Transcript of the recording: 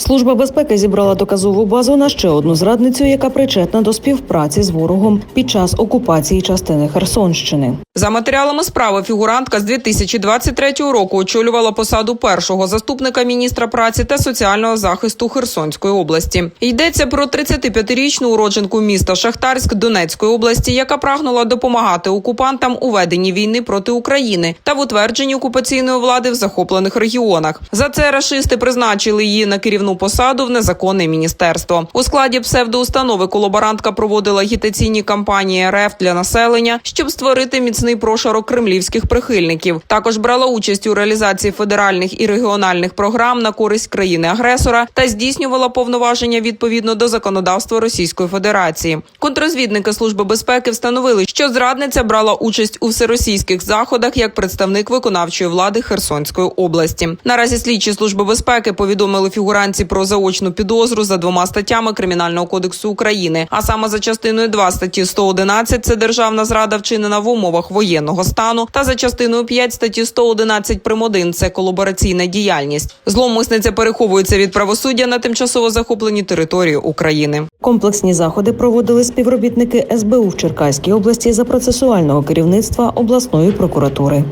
Служба безпеки зібрала доказову базу на ще одну зрадницю, яка причетна до співпраці з ворогом під час окупації частини Херсонщини. За матеріалами справи фігурантка з 2023 року очолювала посаду першого заступника міністра праці та соціального захисту Херсонської області. Йдеться про 35-річну уродженку міста Шахтарськ Донецької області, яка прагнула допомагати окупантам у веденні війни проти України та в утвердженні окупаційної влади в захоплених регіонах. За це рашисти призначили її на керівну посаду в незаконне міністерство. У складі псевдоустанови колаборантка проводила агітаційні кампанії РФ для населення, щоб створити міцний прошарок кремлівських прихильників. Також брала участь у реалізації федеральних і регіональних програм на користь країни-агресора та здійснювала повноваження відповідно до законодавства Російської Федерації. Контрозвідники служби безпеки встановили, що зрадниця брала участь у всеросійських заходах як представник виконавчої влади Херсонської області. Наразі слідчі служби безпеки повідомили фігуранці про заочну підозру за двома статтями Кримінального кодексу України, а саме за частиною 2 статті 111 – це державна зрада вчинена в умовах воєнного стану, та за частиною 5 статті 111 прим. 1 – це колабораційна діяльність. Зловмисниця переховується від правосуддя на тимчасово захопленій території України. Комплексні заходи проводили співробітники СБУ в Черкаській області за процесуального керівництва обласної прокуратури.